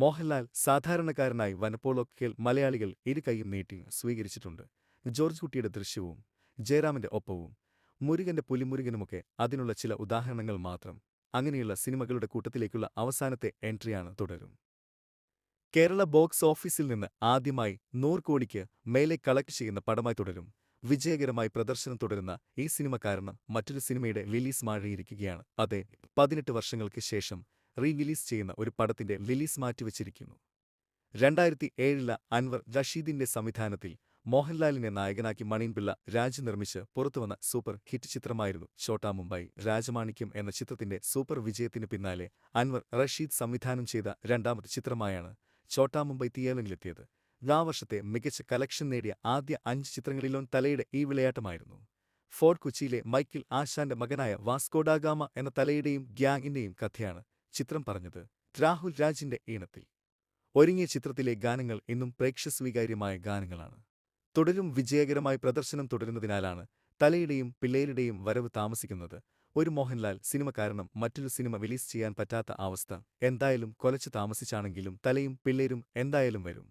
മോഹൻലാൽ സാധാരണക്കാരനായി വനപ്പോളൊക്കെ മലയാളികൾ ഇരു കൈയും നീട്ടി സ്വീകരിച്ചിട്ടുണ്ട്. ജോർജ് കുട്ടിയുടെ ദൃശ്യവും ജയറാമിന്റെ ഒപ്പവും മുരുകന്റെ പുലിമുരുകനുമൊക്കെ അതിനുള്ള ചില ഉദാഹരണങ്ങൾ മാത്രം. അങ്ങനെയുള്ള സിനിമകളുടെ കൂട്ടത്തിലേക്കുള്ള അവസാനത്തെ എൻട്രിയാണ് തുടരും. കേരള ബോക്സ് ഓഫീസിൽ നിന്ന് ആദ്യമായി നൂറ് കോടിക്ക് മേലെ കളക്ട് ചെയ്യുന്ന പടമായി തുടരും. വിജയകരമായി പ്രദർശനം തുടരുന്ന ഈ സിനിമ കാരണം മറ്റൊരു സിനിമയുടെ റിലീസ് മാറിയിരിക്കുകയാണ്. അതെ പതിനെട്ട് വർഷങ്ങൾക്ക് ശേഷം റീ റിലീസ് ചെയ്യുന്ന ഒരു പടത്തിന്റെ റിലീസ് മാറ്റിവച്ചിരിക്കുന്നു. രണ്ടായിരത്തി ഏഴില അൻവർ റഷീദിന്റെ സംവിധാനത്തിൽ മോഹൻലാലിനെ നായകനാക്കി മണിൻപിള്ള രാജ് നിർമ്മിച്ച് പുറത്തുവന്ന സൂപ്പർ ഹിറ്റ് ചിത്രമായിരുന്നു ഷോട്ടാ മുംബൈ രാജമാണിക്യം എന്ന ചിത്രത്തിന്റെ സൂപ്പർ വിജയത്തിന് പിന്നാലെ അൻവർ റഷീദ് സംവിധാനം ചെയ്ത രണ്ടാമത്തെ ചിത്രമായാണ് ഷോട്ടാ മുംബൈ തിയേറ്ററിലെത്തിയത്. ആ വർഷത്തെ മികച്ച കലക്ഷൻ നേടിയ ആദ്യ അഞ്ച് ചിത്രങ്ങളിലും തലയുടെ ഈ വിളയാട്ടമായിരുന്നു. ഫോർട്ട് കൊച്ചിയിലെ മൈക്കിൾ ആശാന്റെ മകനായ വാസ്കോഡാഗാമ എന്ന തലയുടെയും ഗ്യാങ്ങിന്റെയും കഥയാണ് ചിത്രം പറഞ്ഞത് രാഹുൽ രാജിന്റെ ഈണത്തിൽ. ഒരുങ്ങിയ ചിത്രത്തിലെ ഗാനങ്ങൾ ഇന്നും പ്രേക്ഷസ്വീകാര്യമായ ഗാനങ്ങളാണ്. തുടരും വിജയകരമായി പ്രദർശനം തുടരുന്നതിനാലാണ് തലയുടെയും പിള്ളേരുടെയും വരവ് താമസിക്കുന്നത് ഒരു മോഹൻലാൽ സിനിമ കാരണം മറ്റൊരു സിനിമ റിലീസ് ചെയ്യാൻ പറ്റാത്ത അവസ്ഥ. എന്തായാലും കൊലച്ചു താമസിച്ചാണെങ്കിലും തലയും പിള്ളേരും എന്തായാലും വരും.